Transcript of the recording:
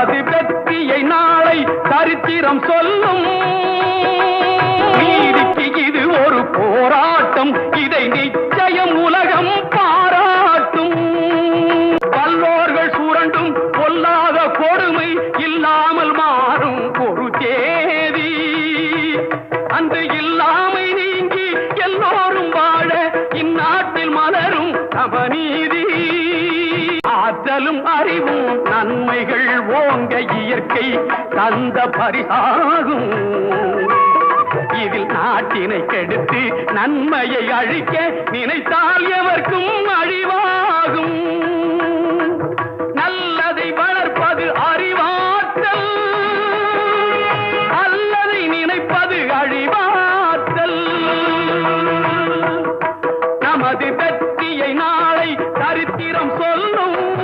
அதிபக்தியை நாளை சரித்திரம் சொல்லும். நீதிக்கு இது ஒரு போராட்டம். இதை நிச்சயம் உலகம் பாராட்டும். வல்லோர்கள் சுரண்டும் பொல்லாத கொடுமை இல்லாமல் மாறும் ஒரு தேதி. அந்த இல்லாமை நீங்கி எல்லோரும் வாழ இந்நாட்டில் மலரும் சமநீதி ஆற்றலும் அறிவும் நன்மைகள் ஓங்க இயற்கை தந்த பரிசாகும். இதில் நாட்டினை கெடுத்து நன்மையை அழிக்க நினைத்தால் எவர்க்கும் அழிவாகும். நல்லதை வளர்ப்பது அறிவாற்றல். அல்லதை நினைப்பது அழிவாற்றல். நமது வெற்றியை நாளை சரித்திரம் சொல்லும்.